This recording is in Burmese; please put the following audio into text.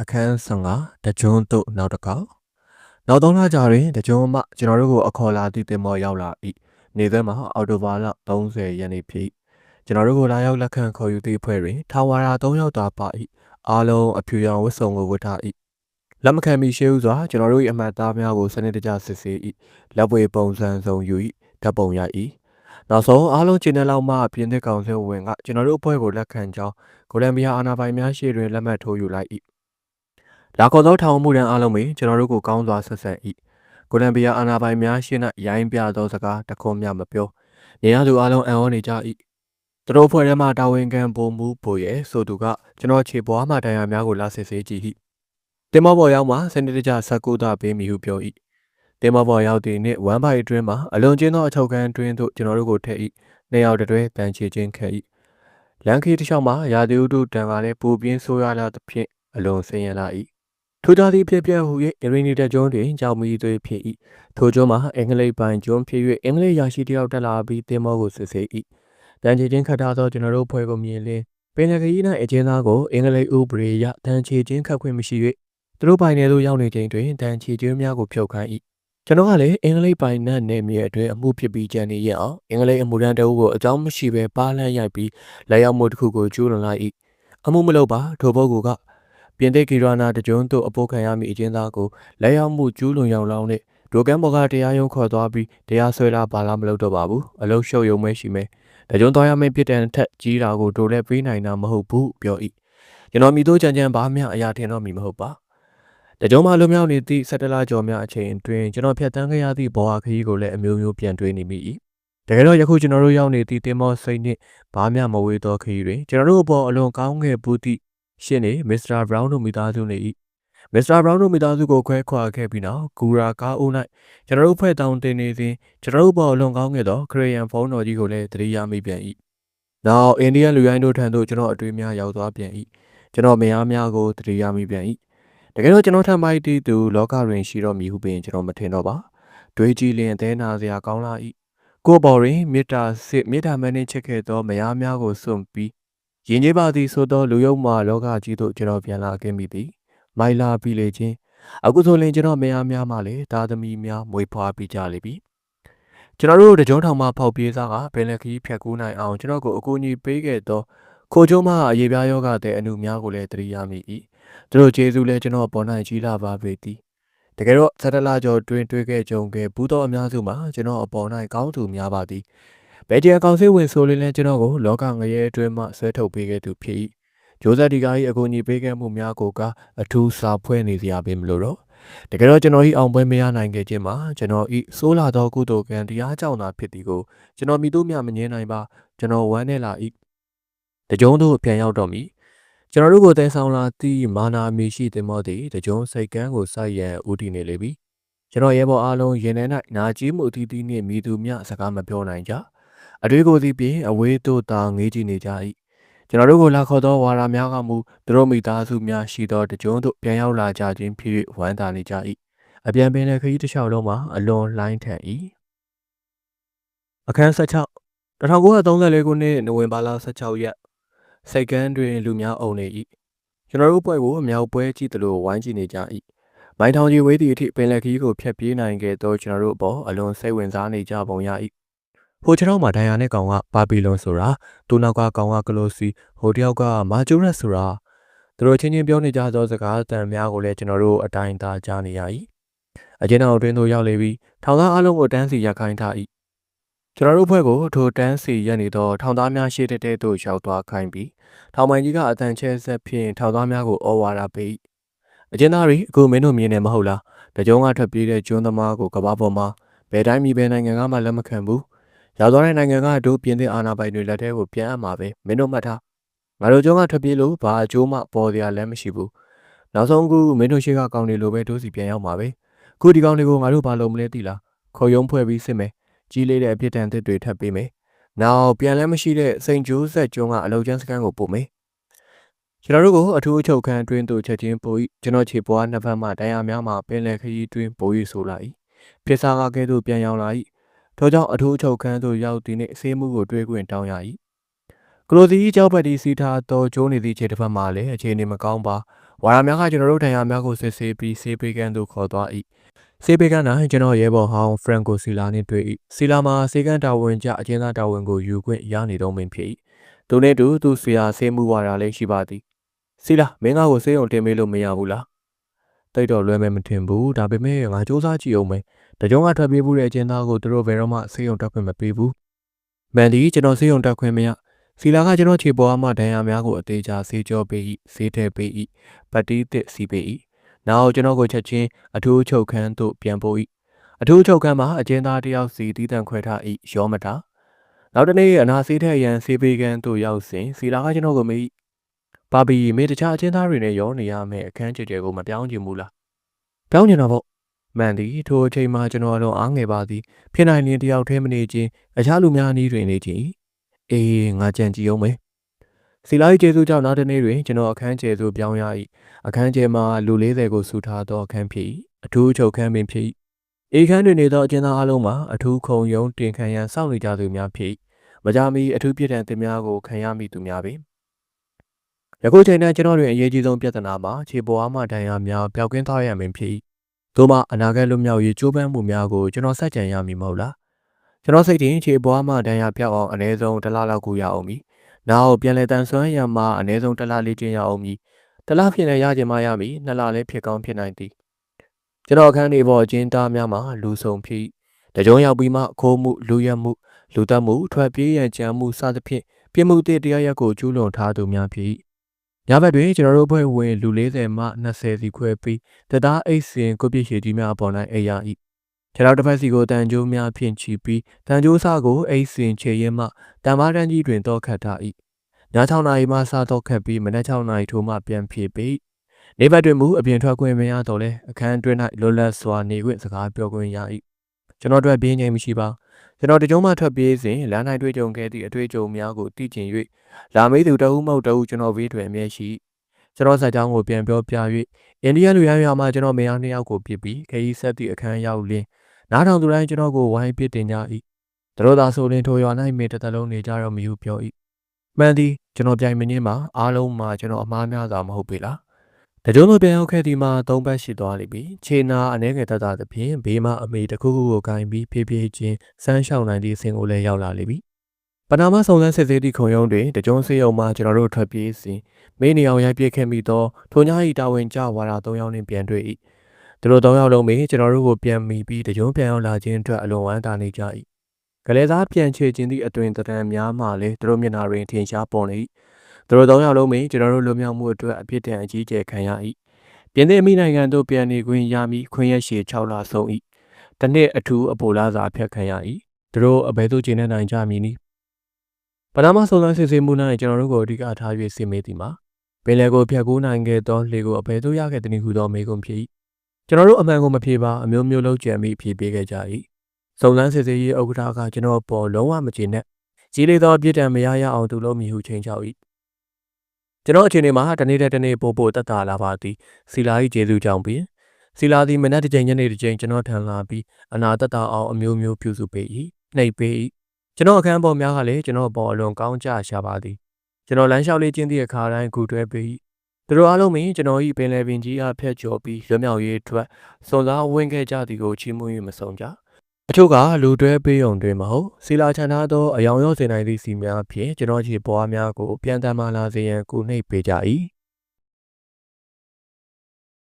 အခန်း15တကြွန်းတို့နောက်တစ်ခေါက်နောက်သုံးလကြာတွင်တကြွန်းမှကျွန်တော်တို့ကိုအခေါ်လာသည့်တင်မောရောက်လာ၏နေသက်မှာအော်တိုဘာလ30ရက်နေ့ဖြစ်ကျွန်တော်တို့ကိုလာရောက်လက်ခံခေါ်ယူသည့်အဖွဲ့တွင်ထာဝရာ3ယောက်သာပါ၏အားလုံးအဖြူရောင်ဝတ်စုံကိုဝတ်ထား၏လက်မခံမီရှေးဥစွာကျွန်တော်တို့၏အမှတ်သားများကိုစနစ်တကျစစ်ဆေး၏လက်ပွေပုံစံစုံယူ၏ဓာတ်ပုံရိုက်၏နောက်ဆုံးအားလုံးကျင်းတဲ့လောက်မှပြင်သစ်ကောင်ဆယ်ဝင်ကကျွန်တော်တို့အဖွဲ့ကိုလက်ခံကြောင်းကိုလံဘီယာအာဏာပိုင်များရှေ့တွင်လက်မှတ်ထိုးယူလိုက်၏ လာခေါ်သောထောင်မှုတန်းအားလုံးပင်ကျွန်တော်တို့ကိုကောင်းစွာဆက်ဆက်၏ကိုလံဘီယာအာဏာပိုင်များရှေ့၌ရိုင်းပြသောစကားတခွန်းမျှမပြောနေရသူအားလုံးအံ့ဩနေကြ၏သူတို့ဖွဲ့ထဲမှတာဝန်ခံပုံမှုဖို့ရဲ့ဆိုသူကကျွန်တော်ခြေပွားမှတရားများကိုလာစစ်ဆေးကြည့်၏တင်မောပေါ်ရောက်မှစနစ်တကျဆက်ကူတာပေးမိဟုပြော၏တင်မောပေါ်ရောက်သည့်နေ့ဝမ်ဘိုင်အတွင်းမှာအလွန်ကျင်းသောအထောက်ခံအတွင်းသို့ကျွန်တော်တို့ကိုထည့်၏နှစ်ယောက်တည်းတန်ချေချင်းခဲ့၏လန်ခီတစ်လျှောက်မှာရာသီဥတုတန်ကလည်းပူပြင်းဆိုးရလာသဖြင့်အလွန်ဆင်းရဲလာ၏ ထိုကြသည့်ဖြစ်ပျက်ဟူ၍အရင်နေတဲ့ကျွန်းတွင်ကြောက်မီသွေးဖြစ်၏ထိုကျွန်းမှာအင်္ဂလိပ်ပိုင်ကျွန်းဖြစ်၍အင်္ဂလိပ်ရာရှိတယောက်တက်လာပြီးတင်မောကိုစစ်ဆေး၏တန်ချေချင်းခတ်ထားသောကျွန်တော်တို့ဖွဲ့ကိုမြင်လင်းပင်လယ်ခရီး၌အကျဉ်းသားကိုအင်္ဂလိပ်ဥပဒေအရတန်ချေချင်းခတ်ခွင့်မရှိ၍သူတို့ပိုင်နယ်သို့ရောက်နေချိန်တွင်တန်ချေချင်းများကိုဖြုတ်ခိုင်း၏ကျွန်တော်ကလည်းအင်္ဂလိပ်ပိုင်နတ်နယ်မြေအတွင်းအမှုဖြစ်ပြီးကြံနေရအောင်အင်္ဂလိပ်အမှုရန်တအုပ်ကိုအကြောင်းမရှိဘဲပါလန့်ရိုက်ပြီးလက်ရောက်မှုတစ်ခုကိုကျူးလွန်လိုက်၏အမှုမလုပ်ပါထိုပုဂ္ဂိုလ်က ပြင်သစ်ကီရနာတကြွန်းတို့အပိုးခံရမည့်အကျဉ်းသားကိုလက်ရောက်မှုကျူးလွန်ရောက်လောင်းနဲ့ဒိုကန်ဘော်ကတရားရုံးခေါ်သွားပြီးတရားစွဲလာပါလားမလုပ်တော့ပါဘူးအလုရှုပ်ယုံမဲရှိမဲတကြွန်းသွားရမယ့်ပြစ်ဒဏ်ထက်ကြီးတာကိုဒိုလည်းပေးနိုင်တာမဟုတ်ဘူးပြော၏ကျွန်တော်မိတို့ကြံကြံဘာမှအရာထင်တော့မီမဟုတ်ပါတကြုံမှလွမြောက်နေသည့်၁၇လကျော်များအချိန်အတွင်းကျွန်တော်ဖြတ်တန်းခဲ့ရသည့်ဘောဟာခရီးကိုလည်းအမျိုးမျိုးပြန်တွေးနေမိ၏တကယ်တော့ယခုကျွန်တော်တို့ရောက်နေသည့်တင်မောစိတ်နှင့်ဘာမှမဝေးသောခရီးတွင်ကျွန်တော်တို့အပေါ်အလွန်ကောင်းခဲ့ဘူးသည့် ရှင်းနေမစ္စတာဘရောင်းတို့မိသားစုနေ၏မစ္စတာဘရောင်းတို့မိသားစုကိုခွဲခွာခဲ့ပြီးနောက်ဂူရာကားအိုး၌ကျွန်တော်တို့ဖွဲ့တောင်းတင်နေစဉ်ကျွန်တော်တို့ပေါ်အလွန်ကောင်းခဲ့သောခရီးယန်ဖုန်းတော်ကြီးကိုလည်းသတိရမိပြန်၏နောက်အိန္ဒိယလူရိုင်းတို့ထံသို့ကျွန်တော်အတွေ့အများရောက်သွားပြန်၏ကျွန်တော်မယားများကိုသတိရမိပြန်၏တကယ်တော့ကျွန်တော်ထံမိုက်တီးသူလောကတွင်ရှိတော့မည်ဟုပင်ကျွန်တော်မထင်တော့ပါတွေးကြည့်လျင်သဲနာစရာကောင်းလာ၏ကိုပေါ်တွင်မေတ္တာစစ်မေတ္တာမနှင့်ချစ်ခဲ့သောမယားများကိုစွန့်ပြီး ရင်ကြီးပါသည်ဆိုသောလူယုံမှလောကကြီးသို့ကျွန်တော်ပြန်လာခဲ့မိသည်မိုင်လာပြီးလေချင်းအခုဆိုရင်ကျွန်တော်မယားများမှလည်းသားသမီးများမွေးဖွားပြီးကြလိမ့်ပြီကျွန်တော်တို့တကြုံထောင်မှဖောက်ပြေးစားကဘယ်လက်ခီးဖြတ်ကူးနိုင်အောင်ကျွန်တော်ကိုအကူအညီပေးခဲ့သောခိုကျုံးမအရေးပြားယောဂတဲ့အမှုများကိုလည်းတရိယာမိ၏သူတို့ကျေးဇူးလည်းကျွန်တော်ပေါ်၌ကြီးလာပါပေသည်တကယ်တော့ဆက်တလာကျော်တွင်တွေ့ခဲ့ကြုံခဲ့ဘူးသောအများစုမှာကျွန်တော်အပေါ်၌ကောင်းသူများပါသည် ဘယ်ဂျီယံကောင်စစ်ဝင်ဆိုရင်လည်းကျွန်တော်ကိုလောကငရဲအတွင်းမှဆွဲထုတ်ပေးခဲ့သူဖြစ်၏ဂျိုးဇက်ဒီကာ၏အကူအညီပေးခဲ့မှုများကိုကအထူးစာဖွဲ့နေစရာပင်မလိုတော့တကယ်တော့ကျွန်တော်ဤအောင်ပွဲမရနိုင်ခဲ့ခြင်းမှာကျွန်တော်ဤဆိုးလာသောကုသိုလ်ကံတရားကြောင့်သာဖြစ်သည်ကိုကျွန်တော်မိတို့မြမငင်းနိုင်ပါကျွန်တော်ဝမ်းနေလာ၏တကြုံတို့ပြန်ရောက်တော့မည်ကျွန်တော်တို့ကိုတဲဆောင်လာသည့်မာနာအမီရှိတင်မောသည်တကြုံစိတ်ကန်းကိုစိုက်ရန်ဦးတည်နေလေပြီကျွန်တော်ရဲဘော်အားလုံးရင်ထဲ၌နာကြီးမှုအသီးသီးနှင့်မိသူမြစကားမပြောနိုင်ကြ အတွေ့ကိုသည်ပြင်အဝေးသို့သာငေးကြည့်နေကြ၏ကျွန်တော်တို့ကိုလာခေါ်သောဝါရာများကမူသူတို့မိသားစုများရှိသောတကြုံတို့ပြန်ရောက်လာကြခြင်းဖြစ်၍ဝမ်းသာနေကြ၏အပြန်ပင်တဲ့ခရီးတစ်လျှောက်လုံးမှာအလွန်လှိုင်းထန်၏အခန်း16 1934ခုနှစ်နိုဝင်ဘာလ16ရက်စိတ်ကန်းတွင်လူများအုံနေ၏ကျွန်တော်တို့ပွဲကိုအမြောက်ပွဲကြည့်သလိုဝိုင်းကြည့်နေကြ၏မိုင်းထောင်ကြီးဝေးသည့်အထိပင်လယ်ခီးကိုဖျက်ပြေးနိုင်ခဲ့သောကျွန်တော်တို့အပေါ်အလွန်စိတ်ဝင်စားနေကြပုံရ၏ ဟိုကျွန်တော်မှာဒိုင်ယာနဲ့ကောင်ကပါပီလွန်ဆိုတာသူနောက်ကကောင်ကကလိုစီဟိုတယောက်ကမာဂျူရက်ဆိုတာသူတို့ချင်းချင်းပြောနေကြသောစကားတန်များကိုလည်းကျွန်တော်တို့အတိုင်းသားကြားနေရ၏အကျဉ်းတော်အတွင်းသို့ရောက်လေပြီးထောင်သားအလုံးကိုတန်းစီရက်ခိုင်းထား၏ကျွန်တော်တို့ဖွဲ့ကိုထိုတန်းစီရက်နေသောထောင်သားများရှိတဲ့တဲ့သို့ရောက်သွားခိုင်းပြီးထောင်ပိုင်ကြီးကအတန်ချဲဆက်ဖြင့်ထောင်သားများကိုဩဝါဒပေးအကျဉ်းသားတွေအခုမင်းတို့မြင်နေမဟုတ်လားတကြုံကထွက်ပြေးတဲ့ကျွန်းသမားကိုကဘာပေါ်မှာဘယ်တိုင်းပြည်ဘယ်နိုင်ငံကမှလက်မခံဘူး ရောက်သွားတဲ့နိုင်ငံကတို့ပြင်သစ်အာဏာပိုင်တွေလက်ထဲကိုပြန်အပ်မှာပဲမင်းတို့မှတ်ထားငါတို့ကျွန်းကထွက်ပြေးလို့ဘာအကျိုးမှပေါ်စရာလည်းမရှိဘူးနောက်ဆုံးခုမင်းတို့ရှိကကောင်းနေလို့ပဲတို့စီပြန်ရောက်မှာပဲခုဒီကောင်းတွေကိုငါတို့ဘာလို့မလဲသိလားခေါ်ယုံဖွဲ့ပြီးစစ်မယ်ကြီးလေးတဲ့အပြစ်ဒဏ်သစ်တွေထပ်ပေးမယ်။နောက်ပြန်လည်းမရှိတဲ့စိန်ကျိုးဆက်ကျွန်းကအလောက်ကျန်းစကန်ကိုပို့မယ်။ကျွန်တော်တို့ကိုအထူးအချုပ်ခန်းအတွင်းသို့ချက်ချင်းပို့၏ကျွန်တော်ခြေပွားနှစ်ဖက်မှတရားများမှပင်လယ်ခရီးတွင်ပို့၍ဆိုလာ၏။ပြစ်စားကားကဲသို့ပြန်ရောက်လာ၏။ ထို့ကြောင့်အထူးအချုပ်ခန်းသို့ရောက်သည့်နေ့ဆေးမှုကိုတွေးခွင့်တောင်းရ၏။ကလိုစီကြောက်ပတ်တီစီထားသောကျိုးနေသည့်ခြေတစ်ဖက်မှလည်းအခြေအနေမကောင်းပါဝဝါရများကကျွန်တော်တို့ဒဏ်ရာများကိုစစ်ဆေးပြီးဆေးပေးကန်းသို့ခေါ်သွား၏ဆေးပေးကန်း၌ကျွန်တော်ရဲဘော်ဟောင်းဖရန်ကိုစီလာနှင့်တွေ့၏စီလာမှာဆေးကန်းတာဝန်ကျအကျဉ်းသားတာဝန်ကိုယူခွင့်ရနေတော့မင်းဖြစ်၏သူနှင့်တူသူဆွေဟာဆေးမှုဝါရာလည်းရှိပါသည်စီလာမင်းငါ့ကိုဆေးရုံတင်မေးလို့မရဘူးလားတိတ်တော့လွယ်မယ်မထင်ဘူးဒါပေမဲ့ငါစူးစမ်းကြည့်အောင်မယ် တကြုံကထွက်ပြေးမှုတဲ့အကျဉ်းသားကိုသူတို့ဘယ်တော့မှဆေးရုံတက်ခွင့်မပေးဘူးမန်ဒီကျွန်တော်ဆေးရုံတက်ခွင့်မရစီလာကကျွန်တော်ခြေပေါ်မှဒဏ်ရာများကိုအသေးချာဆေးကြောပေး၏ဆေးထဲပေး၏ပတ်တီးသစ်စီပေး၏နောက်ကျွန်တော်ကိုချက်ချင်းအထူးချုပ်ခန်းသို့ပြန်ပို့၏အထူးချုပ်ခန်းမှာအကျဉ်းသားတစ်ယောက်စီတီးတန့်ခွဲထား၏ရောမတာနောက်တနေ့အနာဆေးထက်ရန်ဆေးပေးကန်းသို့ရောက်စဉ်စီလာကကျွန်တော်ကိုမေးဘာဘီမင်းတခြားအကျဉ်းသားတွေနဲ့ရောနေရမယ်အခန်းကျကျကိုမပြောင်းချင်ဘူးလားပြောင်းချင်တော့ဗော မှန်သည်ထိုအချိန်မှာကျွန်တော်တော့အားငယ်ပါသည်ဖြစ်နိုင်ရင်တယောက်တည်းမနေခြင်းအခြားလူများအနည်းတွင်နေခြင်းအေးငါကြံကြည့်အောင်မယ်စီလာ၏ကျေးဇူးကြောင့်နောက်တနေ့တွင်ကျွန်တော်အခန်းကျဲသို့ပြောင်းရ၏အခန်းကျဲမှာလူ40ကိုစုထားသောအခန်းဖြစ်၏အထူးချုပ်ခန်းပင်ဖြစ်၏အေခန်းတွင်နေသောအကျဉ်းသားအလုံးမှာအထူးခုံရုံးတင်ခံရန်စောင့်နေကြသူများဖြစ်၏မကြမီအထူးပြစ်ဒဏ်တင်များကိုခံရမိသူများပင်ယခုချိန်၌ကျွန်တော်တွင်အရေးကြီးဆုံးပြဿနာမှာခြေပေါ်အားမှဒဏ်ရာများပျောက်ကင်းသွားရမည်ဖြစ်၏ သို့မှအနာဂတ်လွတ်မြောက်ရေးကြိုးပမ်းမှုများကိုကျွန်တော်စัจကြံရမည်မဟုတ်လားကျွန်တော်စိတ်ထင်ခြေပေါ်အားမှဒဏ်ရာပြောက်အောင်အနည်းဆုံးတစ်လလောက်ကိုရအောင်မည်နောက်ပြန်လည်တန်ဆွမ်းရမှာအနည်းဆုံးတစ်လလေးကျင်းရအောင်မည်တစ်လဖြစ်လည်းရခြင်းမရမည်နှစ်လလည်းဖြစ်ကောင်းဖြစ်နိုင်သည်ကျွန်တော်အခန်းဒီပေါ်အချင်းသားများမှာလူဆုံဖြစ်တကြုံရောက်ပြီးမှခိုးမှုလူရက်မှုလူတက်မှုထွက်ပြေးရန်ကြံမှုစသဖြင့်ပြစ်မှုတွေတရားရက်ကိုကျူးလွန်ထားသူများဖြစ် ညဘက်တွင်ကျွန်တော်တို့ဖွဲ့ဝင်လူ40မှ20စီခွဲပြီးတသားအိတ်စင်ကိုပြည့်ရှည်ကြီးများအပေါ်၌အိပ်ရ၏ခြေတော်တစ်ဖက်စီကိုတန်ကြိုးများဖြင့်ချီပြီးတန်ကြိုးစားကိုအိတ်စင်ခြေရင်းမှတံမားတန်းကြီးတွင်တော့ခတ်ထား၏ည6နာရီမှစားတော့ခတ်ပြီးမနက်6နာရီထိုမှပြန်ဖြေပြီးနေဘက်တွင်မူအပြင်ထွက်ခွင့်မရတော့လဲအခန်းတွင်၌လွတ်လပ်စွာနေခွင့်စကားပြောခွင့်ရ၏ ကျွန်တော်တို့ပြင်းငိမ်မရှိပါကျွန်တော်တကြုံမှထွက်ပြေးစဉ်လမ်း၌တွေ့ကြုံခဲ့သည့်အတွေ့အကြုံများကိုသိကျင်၍လာမေးသူတဦးမဟုတ်တဦးကျွန်တော်ဘေးတွင်အမြဲရှိကျွန်တော်ဇာတ်ကြောင်းကိုပြန်ပြောပြ၍အိန္ဒိယလူရမ်းရွာမှကျွန်တော်မယားနှစ်ယောက်ကိုပြစ်ပြီးခရီးဆက်သည့်အခန်းရောက်လင်းနားထောင်သူတိုင်းကျွန်တော်ကိုဝိုင်းပစ်တင်ကြ၏သူတို့သာဆိုရင်ထိုရွာ၌မေတ္တလုံးနေကြတော့မယူပြော၏မှန်သည်ကျွန်တော်ပြိုင်မင်းင်းမှာအားလုံးမှာကျွန်တော်အမားများစွာမဟုတ်ပေလား တကြုံလိုပြန်ရောက်ခဲ့ဒီမှာသုံးပတ်ရှိသွားလိမ့်ပြီခြေနာအနေငယ်တတသဖြင့်ဘေးမှအမေတစ်ခုခုကိုဂိုင်းပြီးဖြည်းဖြည်းချင်းစမ်းရှောင်းနိုင်သည့်အဆင့်ကိုလည်းရောက်လာလိမ့်ပြီပနာမဆောင်စမ်းစစ်ဆေးသည့်ခုံရုံးတွင်တကြုံစေးရုံမှကျွန်တော်တို့ထွက်ပြေးစဉ်မေးနေအောင်ရိုက်ပြစ်ခဲ့မိသောထိုည၏တာဝန်ကျဝါဒ၃ယောက်နှင့်ပြန်တွေ့၏သူတို့၃ယောက်လုံးမေကျွန်တော်တို့ကိုပြန်မိပြီးတကြုံပြန်ရောက်လာခြင်းအတွက်အလွန်ဝမ်းသာနေကြ၏ကလေးသားပြန်ချေခြင်းသည့်အတွင်တံများမှလည်းသူတို့မျက်နှာတွင်ထင်ရှားပေါ်နေ၏ သူတို့၃ယောက်လုံးမေကျွန်တော်တို့လွတ်မြောက်မှုအတွက်အပြစ်ဒဏ်အကြီးကျယ်ခံရ၏ပြင်သစ်အမိနိုင်ငံသို့ပြန်နေခွင့်ရမည်ခွင့်ရရှည်6လဆုံး၏တနှစ်အထူးအပိုလာစာဖျက်ခံရ၏သူတို့အဘယ်သို့ကျင်းနေနိုင်ကြမည်နည်းပနာမစုံစမ်းစစ်ဆေးမှု၌ကျွန်တော်တို့ကိုအဓိကထား၍စစ်မေးသည်မှာပင်လယ်ကိုဖြတ်ကူးနိုင်ခဲ့သောလေကိုအဘယ်သို့ရခဲ့သည်ဟုသောမေးခွန်းဖြစ်၏ကျွန်တော်တို့အမှန်ကိုမဖြေပါအမျိုးမျိုးလုံးကြံပြီးဖြေပေးခဲ့ကြ၏စုံစမ်းစစ်ဆေးရေးဥက္ကဋ္ဌကကျွန်တော်ပေါ်လုံးဝမကျေနပ်ကြီးလေးသောအပြစ်ဒဏ်မရရအောင်သူလုံးမီဟုချိန်ချောက်၏ ကျွန်တော်အချိန်တွေမှာတနေ့တစ်နေ့ပို့ပို့တက်တာလာပါသည်စီလာ၏ကျေးဇူးကြောင့်ပင်စီလာသည်မနက်တစ်ချိန်ညနေတစ်ချိန်ကျွန်တော်ထံလာပြီးအနာတက်တာအောင်အမျိုးမျိုးပြုစုပေး၏နှိပ်ပေး၏ကျွန်တော်အခန်းပေါ်များကလည်းကျွန်တော်ပေါ်အလွန်ကောင်းကြရှာပါသည်ကျွန်တော်လမ်းလျှောက်လေးကျင်းသည့်အခါတိုင်းကူတွဲပေး၏သူတို့အားလုံးပင်ကျွန်တော်၏ပင်လယ်ပင်ကြီးအားဖျက်ကျော်ပြီးလွမြောက်ရေးအတွက်စွန်စားဝင်ခဲ့ကြသည်ကိုချီးမွမ်း၍မဆုံးကြ အချို့ကလူတွဲပေးုံတွင်မဟုတ်စီလာချန်ထားသောအယောင်ရောစင်နိုင်သည့်စီများဖြင့်ကျွန်တော်ကြီးပွားများကိုပြန်တမ်းမာလာစေရန်ကူနှိပ်ပေးကြ၏